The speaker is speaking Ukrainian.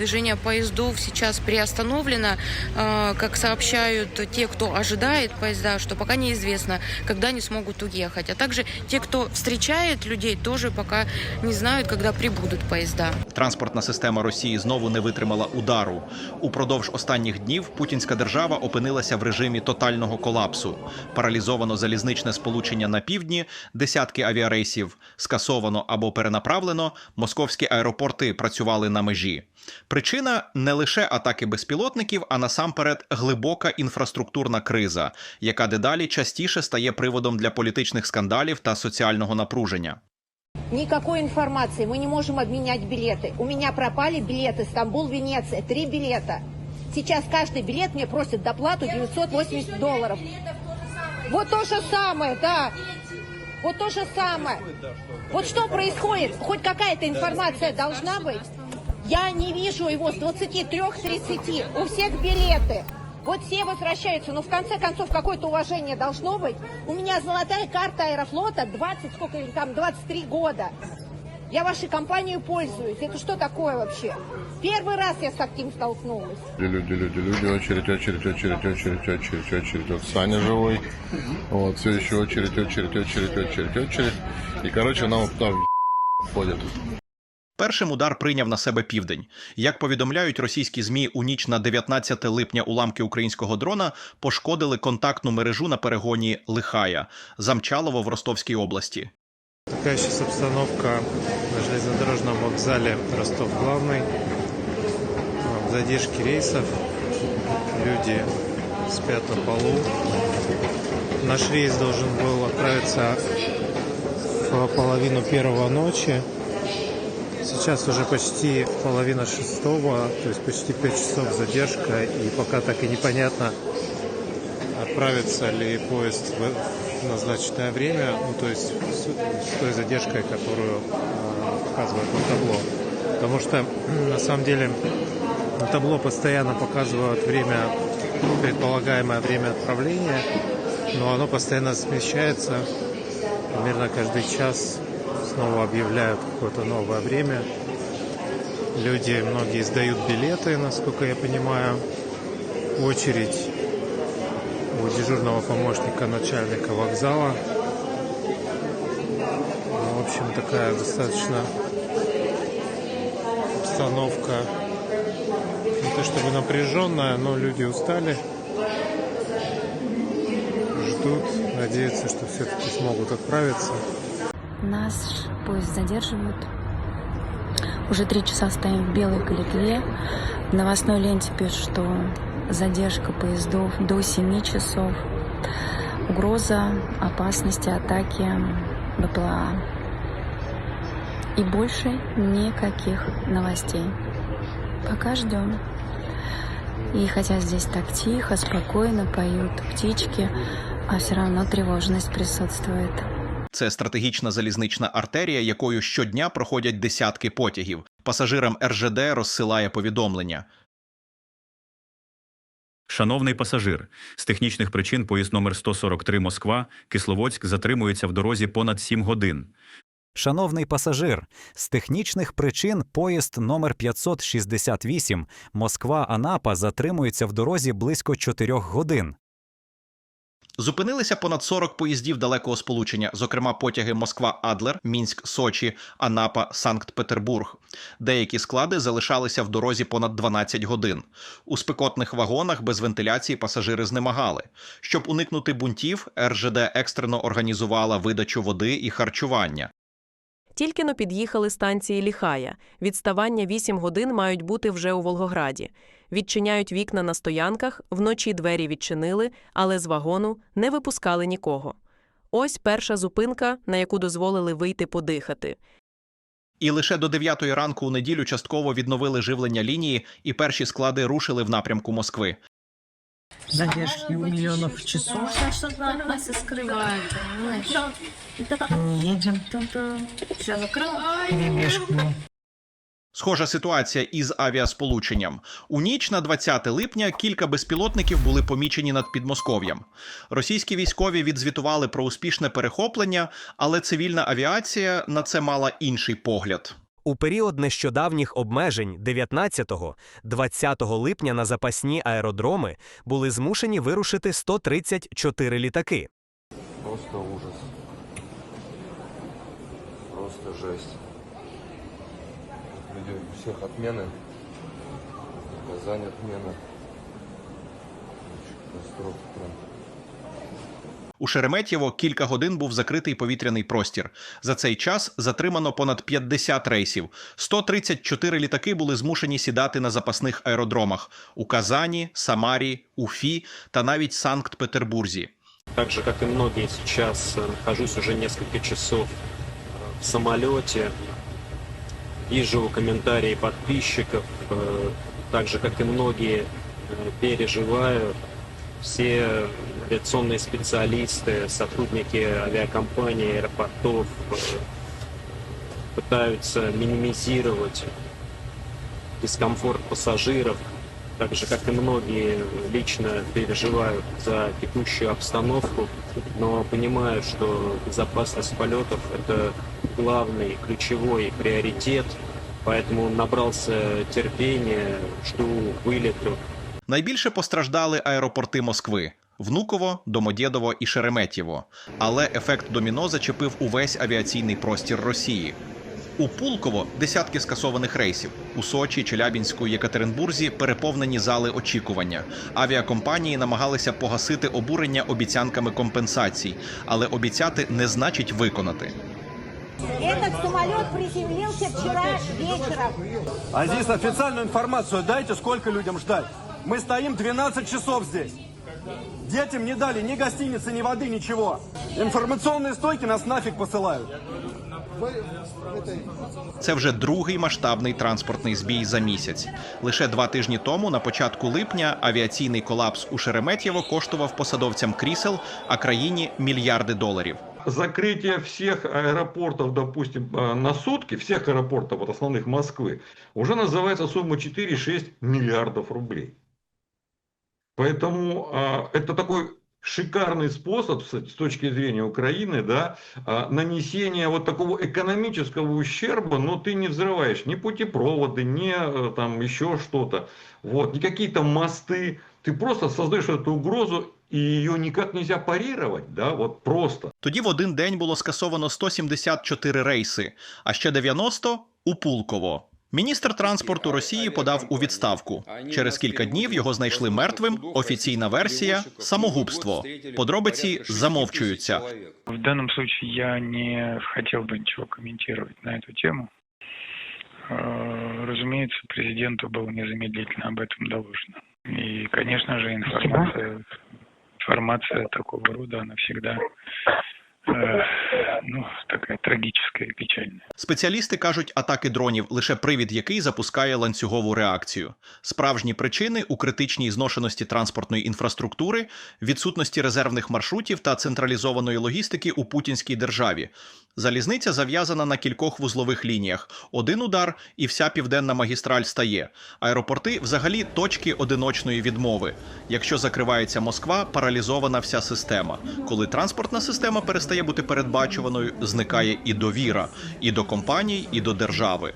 движение поездов сейчас приостановлено. Э, Как сообщают те, кто ожидает поезда, что пока неизвестно, когда они смогут уехать. А также те, кто встречает людей, тоже пока не знают, когда прибудут поезда. Транспортна система Росії знову не витримала удару. Упродовж останніх днів путінська держава опинилася в режимі тотального колапсу. Паралізовано залізничне сполучення на півдні, десятки авіарейсів скасовано або перенаправлено. Московські аеропорти працювали на межі. Причина не лише атаки безпілотників, а насамперед глибока інфраструктурна криза, яка дедалі частіше стає приводом для політичних скандалів та соціального напруження. Никакой информации. Мы не можем обменять билеты. У меня пропали билеты Стамбул-Венеция. Три билета. Сейчас каждый билет мне просит доплату 980 долларов. Вот то же самое, да. Вот то же самое. Вот что происходит? Хоть какая-то информация должна быть. Я не вижу его с 23-30. У всех билеты. Вот все возвращаются, но в конце концов какое-то уважение должно быть. У меня золотая карта Аэрофлота 20, сколько или там, 23 года. Я вашей компанией пользуюсь. Это что такое вообще? Первый раз я с таким столкнулась. Люди, люди, люди, очередь, очередь, очередь, очередь, очередь, очередь. Вот Саня живой. Вот, все еще очередь, очередь, очередь, очередь, очередь. И, короче, нам там ходят. Першим удар прийняв на себе південь. Як повідомляють російські змі, у ніч на 19 липня уламки українського дрона пошкодили контактну мережу на перегоні Лихая Замчалово в Ростовській області. Такая сейчас обстановка на железнодорожном вокзале Ростов-Главный. А, Задержки рейсов. Люди спят на полу. Наш рейс должен был отправиться в половину первого ночи. Сейчас уже почти половина шестого, то есть почти пять часов задержка, и пока так и непонятно, отправится ли поезд в назначенное время, ну то есть с, той задержкой, которую э, показывает на табло. Потому что на самом деле на табло постоянно показывают время, предполагаемое время отправления, но оно постоянно смещается. Примерно каждый час снова объявляют какое-то новое время. Люди, многие сдают билеты, насколько я понимаю. Очередь у дежурного помощника начальника вокзала. Ну, в общем, такая достаточно обстановка не то чтобы напряженная, но люди устали, ждут, надеются, что все-таки смогут отправиться. Наш поезд задерживают. Уже три часа стоим в белой калитве. В новостной ленте пишут, что задержка поездов до 7 часов. Угроза опасности атаки БПЛА. И больше никаких новостей. Пока ждем. И хотя здесь так тихо, спокойно поют птички, а все равно тревожность присутствует. Це стратегічна залізнична артерія, якою щодня проходять десятки потягів. Пасажирам РЖД розсилає повідомлення. Шановний пасажир, з технічних причин поїзд номер 143 Москва Кисловодськ затримується в дорозі понад 7 годин. Шановний пасажир, з технічних причин поїзд номер 568 Москва-Анапа затримується в дорозі близько 4 годин. Зупинилися понад 40 поїздів далекого сполучення, зокрема потяги Москва-Адлер, Мінськ-Сочі, Анапа, Санкт-Петербург. Деякі склади залишалися в дорозі понад 12 годин. У спекотних вагонах без вентиляції пасажири знемагали. Щоб уникнути бунтів, РЖД екстрено організувала видачу води і харчування. Тільки но під'їхали станції Ліхая. Відставання 8 годин мають бути вже у Волгограді. Відчиняють вікна на стоянках, вночі двері відчинили, але з вагону не випускали нікого. Ось перша зупинка, на яку дозволили вийти подихати. І лише до 9 ранку у неділю частково відновили живлення лінії, і перші склади рушили в напрямку Москви. задержки у миллионов часов. и скрывает, понимаешь? Едем Все перемешку. Схожа ситуація із авіасполученням. У ніч на 20 липня кілька безпілотників були помічені над Підмосков'ям. Російські військові відзвітували про успішне перехоплення, але цивільна авіація на це мала інший погляд. У період нещодавніх обмежень 19-20 липня на запасні аеродроми були змушені вирушити 134 літаки. Просто ужас. Просто жесть Люди, у всех отмены. Казань отмена. Катастрофа прям. У Шереметьєво кілька годин був закритий повітряний простір. За цей час затримано понад 50 рейсів. 134 літаки були змушені сідати на запасних аеродромах у Казані, Самарі, Уфі та навіть Санкт-Петербурзі. Так же, как и многие сейчас, э, нахожусь уже несколько часов э, в самолете. Вижу комментарии подписчиков. э, Так же, как и многие, э, переживаю. Все авиационные специалисты, сотрудники авиакомпаний, аэропортов э, пытаются минимизировать дискомфорт пассажиров, так же, как и многие лично переживают за текущую обстановку, но понимаю, что безопасность полетов – это главный, ключевой приоритет, поэтому набрался терпения, жду вылету. Найбільше постраждали аеропорти Москви. Внуково, Домодєдово і Шереметьєво. Але ефект доміно зачепив увесь авіаційний простір Росії. У Пулково десятки скасованих рейсів. У Сочі, Челябінську, Єкатеринбурзі переповнені зали очікування. Авіакомпанії намагалися погасити обурення обіцянками компенсацій, але обіцяти не значить виконати. Этот самолет приземлился вчера вечером. А здесь официальную информацию дайте, сколько людям ждать. Мы стоим 12 часов здесь. Детям не дали ни гостиницы, ни воды, ничего. Информационные стойки нас нафиг посылают. Це вже другий масштабний транспортний збій за місяць. Лише два тижні тому, на початку липня, авіаційний колапс у Шереметьєво коштував посадовцям крісел, а країні мільярди доларів. закрытие всех аэропортов, допустим, э, на сутки, всех аэропортов, вот основных Москвы, уже называется сумма 4-6 миллиардов рублей. Поэтому э, это такой шикарный способ с, точки зрения Украины, да, э, нанесения вот такого экономического ущерба, но ты не взрываешь ни путепроводы, ни э, там еще что-то, вот, ни какие-то мосты, ты просто создаешь эту угрозу, и ее никак нельзя парировать, да, вот просто. Тоді в один день було скасовано 174 рейси, а ще 90 – у Пулково. Міністр транспорту Росії подав у відставку. Через кілька днів його знайшли мертвим. Офіційна версія самогубство. Подробиці замовчуються. В данном случае я не хотел бы ничего комментировать на эту тему. Э, Разумеется, президенту было незамедлительно об этом доложено. И, конечно же, информация, информация такого рода, она всегда э, ну, таке трагічне і печальная. Спеціалісти кажуть, атаки дронів лише привід, який запускає ланцюгову реакцію. Справжні причини у критичній зношеності транспортної інфраструктури, відсутності резервних маршрутів та централізованої логістики у путінській державі. Залізниця зав'язана на кількох вузлових лініях. Один удар, і вся південна магістраль стає. Аеропорти взагалі точки одиночної відмови. Якщо закривається Москва, паралізована вся система. Коли транспортна система перестає бути передбачуваною, зникає і довіра і до компаній, і до держави.